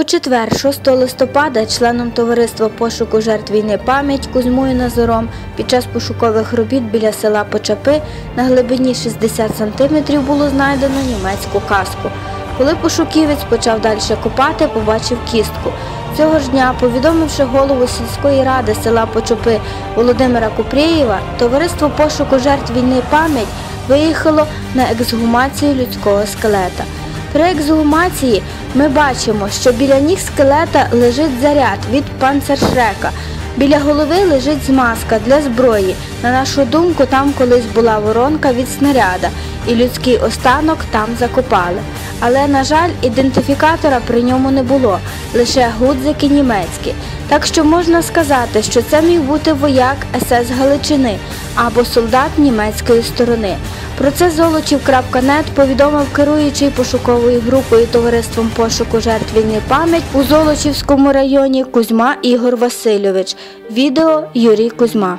У четвер, 6 листопада, членом товариства пошуку жертв війни пам'ять Кузьмою Назором під час пошукових робіт біля села Почапи на глибині 60 см було знайдено німецьку каску. Коли пошуківець почав далі копати, побачив кістку. Цього ж дня, повідомивши голову сільської ради села Почопи Володимира Купрєєва, товариство пошуку жертв війни пам'ять виїхало на ексгумацію людського скелета. При ексгумації ми бачимо, що біля ніг скелета лежить заряд від панцершрека. Біля голови лежить змазка для зброї. На нашу думку, там колись була воронка від снаряда, і людський останок там закопали. Але, на жаль, ідентифікатора при ньому не було, лише гудзики німецькі. Так що можна сказати, що це міг бути вояк СС Галичини або солдат німецької сторони. Про це Золочів.нет повідомив керуючий пошуковою групою товариством пошуку жертв війни пам'ять у Золочівському районі Кузьма Ігор Васильович. Відео Юрій Кузьма.